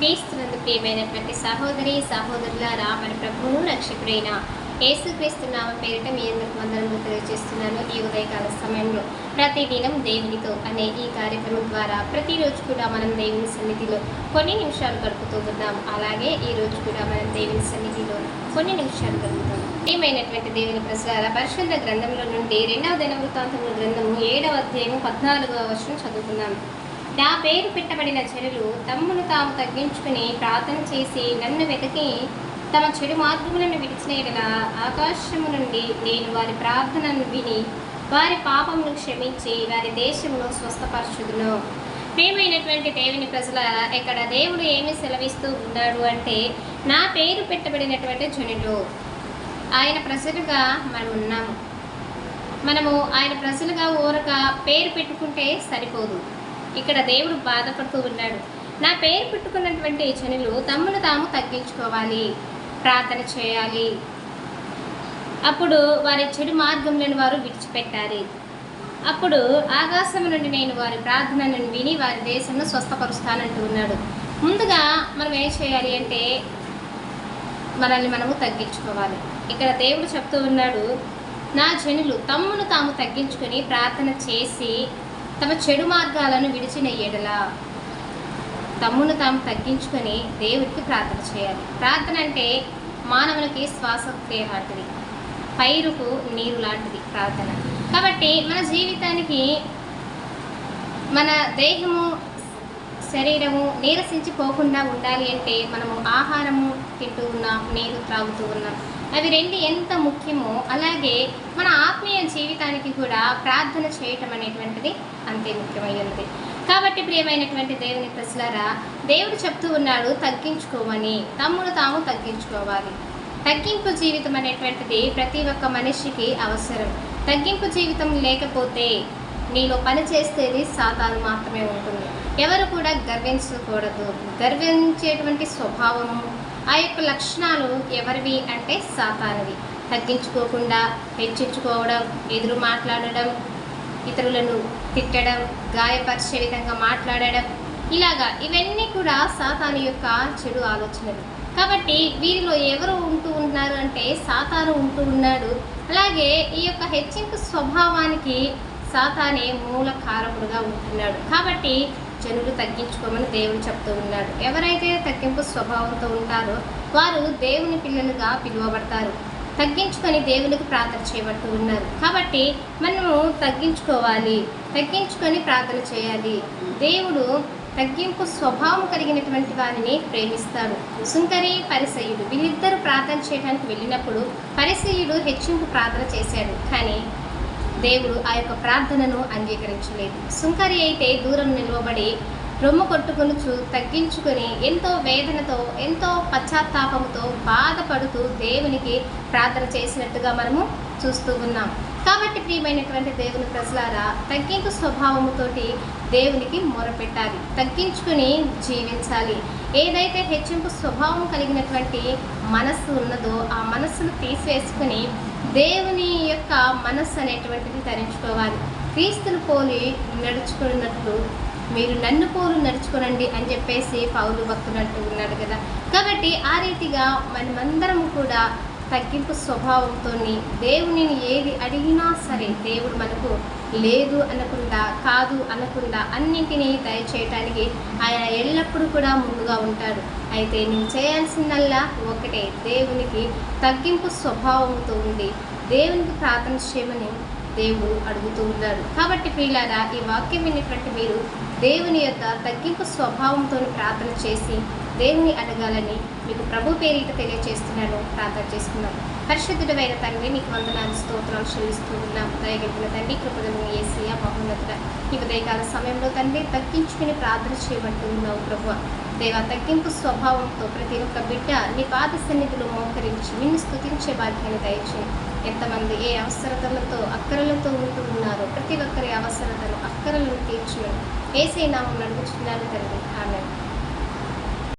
క్రీస్తునందు ప్రియమైనటువంటి సహోదరి సహోదరుల మన ప్రభువును రక్షకుడైన యేసుక్రీస్తు నామ పేరిట మీ అందరికి వందనలు తెలియజేస్తున్నాను ఈ ఉదయకాల సమయంలో. ప్రతిదినం దేవునితో అనే ఈ కార్యక్రమం ద్వారా ప్రతిరోజు కూడా మనం దేవుని సన్నిధిలో కొన్ని నిమిషాలు గడుపుతూ ఉన్నాం. అలాగే ఈ రోజు కూడా మనం దేవుని సన్నిధిలో కొన్ని నిమిషాలు గడుపుతాం. ఏమైనటువంటి దేవుని ప్రసార పరిశుద్ధ గ్రంథంలో నుండి రెండవ దిన వృత్తాంతముల గ్రంథము ఏడవ అధ్యాయము పద్నాలుగవ వర్షం చదువుకున్నాం నా పేరు పెట్టబడిన చెడులు తమ్మును తాము తగ్గించుకుని ప్రార్థన చేసి నన్ను వెతికి తమ చెడు మార్గములను విడిచిన ఆకాశము నుండి నేను వారి ప్రార్థనను విని వారి పాపమును క్షమించి వారి దేశమును స్వస్థపరచుదును. ప్రియమైనటువంటి దేవుని ప్రజల ఇక్కడ దేవుడు ఏమి సెలవిస్తూ ఉన్నాడు అంటే నా పేరు పెట్టబడినటువంటి జనులు. ఆయన ప్రజలుగా మనం ఉన్నాము మనము ఆయన ప్రజలుగా ఊరక పేరు పెట్టుకుంటే సరిపోదు. ఇక్కడ దేవుడు బాధపడుతూ ఉన్నాడు. నా పేరు పెట్టుకున్నటువంటి జనులు తమ్మును తాము తగ్గించుకోవాలి. ప్రార్థన చేయాలి. అప్పుడు వారి చెడు మార్గంలోని వారు విడిచిపెట్టాలి. అప్పుడు ఆకాశం నుండి నేను వారి ప్రార్థనలను విని వారి దేశంను స్వస్థపరుస్తానంటూ ఉన్నాడు. ముందుగా మనం ఏం చేయాలి అంటే మనల్ని మనము తగ్గించుకోవాలి. ఇక్కడ దేవుడు చెప్తూ ఉన్నాడు నా జనులు తమ్మును తాము తగ్గించుకొని ప్రార్థన చేసి తమ చెడు మార్గాలను విడిచిన ఎడల తమ్మును తాము తగ్గించుకొని దేవుడికి ప్రార్థన చేయాలి. ప్రార్థన అంటే మానవులకి శ్వాసక్రియ లాంటిది పైరుకు నీరు లాంటిది ప్రార్థన. కాబట్టి మన జీవితానికి మన దేహము శరీరము నీరసించిపోకుండా ఉండాలి అంటే మనము ఆహారము తింటూ ఉన్నాం నీరు త్రాగుతూ ఉన్నాం. అవి రెండు ఎంత ముఖ్యమో అలాగే మన ఆత్మీయ జీవితానికి కూడా ప్రార్థన చేయటం అనేటువంటిది అంతే ముఖ్యమైనది. కాబట్టి ప్రియమైనటువంటి దేవుని ప్రజలారా దేవుడు చెప్తూ ఉన్నాడు తగ్గించుకోమని. తమ్ముడు తాము తగ్గించుకోవాలి. తగ్గింపు జీవితం అనేటువంటిది ప్రతి ఒక్క మనిషికి అవసరం. తగ్గింపు జీవితం లేకపోతే నీలో పని చేస్తేది సాతాను మాత్రమే ఉంటుంది. ఎవరు కూడా గర్వించకూడదు. గర్వించేటువంటి స్వభావము ఆ యొక్క లక్షణాలు ఎవరివి అంటే సాతానివి. తగ్గించుకోకుండా హెచ్చించుకోవడం ఎదురు మాట్లాడడం ఇతరులను తిట్టడం గాయపరిచే విధంగా మాట్లాడడం ఇలాగా ఇవన్నీ కూడా సాతాను యొక్క చెడు ఆలోచనలు. కాబట్టి వీరిలో ఎవరు ఉంటూ ఉన్నారు అంటే సాతాను ఉంటూ ఉన్నాడు. అలాగే ఈ యొక్క హెచ్చింపు స్వభావానికి సాతానే మూల కారకుడుగా ఉంటున్నాడు. కాబట్టి జనులు తగ్గించుకోమని దేవుడు చెప్తూ ఉన్నాడు. ఎవరైతే తగ్గింపు స్వభావంతో ఉంటారో వారు దేవుని పిల్లలుగా పిలువబడతారు. తగ్గించుకొని దేవునికి ప్రార్థన చేయబడుతూ ఉన్నారు. కాబట్టి మనము తగ్గించుకోవాలి. తగ్గించుకొని ప్రార్థన చేయాలి. దేవుడు తగ్గింపు స్వభావం కలిగినటువంటి వారిని ప్రేమిస్తాడు. సుంకరి పరిసయుడు వీళ్ళిద్దరూ ప్రార్థన చేయడానికి వెళ్ళినప్పుడు పరిసయుడు హెచ్చింపు ప్రార్థన చేశాడు. కానీ దేవుడు ఆ యొక్క ప్రార్థనను అంగీకరించలేదు. సుంకరి అయితే దూరం నిలవబడి రొమ్ము కొట్టుకొనుచు తగ్గించుకొని ఎంతో వేదనతో ఎంతో పశ్చాత్తాపంతో బాధపడుతూ దేవునికి ప్రార్థన చేసినట్టుగా మనము చూస్తూ ఉన్నాం. కాబట్టి ప్రియమైనటువంటి దేవుని ప్రజలారా తగ్గింపు స్వభావముతోటి దేవునికి మొరపెట్టాలి. తగ్గించుకుని జీవించాలి. ఏదైతే హెచ్చింపు స్వభావం కలిగినటువంటి మనస్సు ఉన్నదో ఆ మనస్సును తీసివేసుకుని దేవుని యొక్క మనస్సు అనేటువంటిది ధరించుకోవాలి. క్రీస్తును పోలి నడుచుకున్నట్లు మీరు నన్ను పోలు నడుచుకోనండి అని చెప్పేసి పౌలు భక్తులు అంటూ ఉన్నాడు కదా. కాబట్టి ఆ రీతిగా మనమందరం కూడా తగ్గింపు స్వభావంతో దేవునిని ఏది అడిగినా సరే దేవుడు మనకు లేదు అనకుండా కాదు అనకుండా అన్నింటినీ దయచేయటానికి ఆయన ఎల్లప్పుడూ కూడా ముందుగా ఉంటాడు. అయితే నేను చేయాల్సిందల్లా ఒకటే దేవునికి తగ్గింపు స్వభావంతో ఉండి దేవునికి ప్రార్థన చేయమని దేవుడు అడుగుతూ ఉన్నాడు. కాబట్టి ప్రియులారా ఈ వాక్యం విన్నటువంటి మీరు దేవుని యొక్క తగ్గింపు స్వభావంతో ప్రార్థన చేసి దేవుని అడగాలని మీకు ప్రభు పేరిట తెలియజేస్తున్నాను ప్రార్థన చేసుకున్నాను పరిశుద్ధుడమైన తండ్రి మీకు వందనాలు స్తోత్రాలు చెల్లిస్తూ ఉన్నాము దయగలిగిన తండ్రి కృపదము ఏసీయ మహోన్నతుడ. ఈ ఉదయకాల సమయంలో తండ్రి తగ్గించుకుని ప్రార్థన చేయబడుతూ ఉన్నావు ప్రభు. దేవ తగ్గింపు స్వభావంతో ప్రతి ఒక్క బిడ్డ నీ పాద సన్నిధిలో మోకరించి నిన్ను స్థుతించే భాగ్యాన్ని దయచేయండి ఎంతమంది ఏ అవసరతలతో అక్కరలతో ఉంటూ ఉన్నారో ప్రతి ఒక్కరి అవసరతలు అక్కరలను తీర్చును. ఏసై నామం నడుచున్నాను తండ్రి. ఆమె